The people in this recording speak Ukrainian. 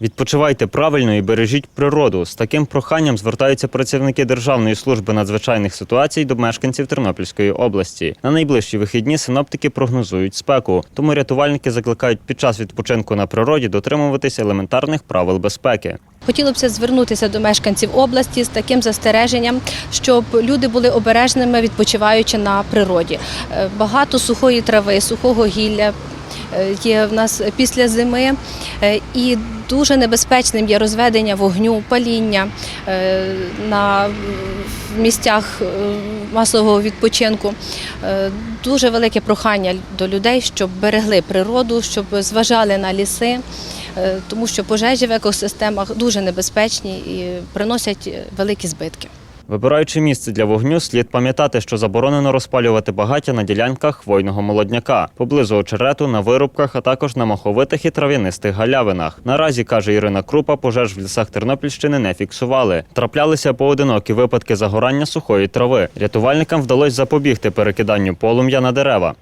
Відпочивайте правильно і бережіть природу. З таким проханням звертаються працівники Державної служби надзвичайних ситуацій до мешканців Тернопільської області. На найближчі вихідні синоптики прогнозують спеку, тому рятувальники закликають під час відпочинку на природі дотримуватись елементарних правил безпеки. Хотілося б звернутися до мешканців області з таким застереженням, щоб люди були обережними, відпочиваючи на природі. Е, Багато сухої трави, сухого гілля є в нас після зими, е, і дуже небезпечним є розведення вогню, паління е, на місцях е, масового відпочинку. Е, Дуже велике прохання до людей, щоб берегли природу, щоб зважали на ліси. Е, тому що пожежі в екосистемах дуже небезпечні і приносять е, великі збитки. Вибираючи місце для вогню, слід пам'ятати, що заборонено розпалювати багаття на ділянках хвойного молодняка, поблизу очерету, на вирубках, а також на маховитих і трав'янистих галявинах. Наразі, каже Ірина Крупа, пожеж в лісах Тернопільщини не фіксували. Траплялися поодинокі випадки загорання сухої трави. Рятувальникам вдалося запобігти перекиданню полум'я на дерева.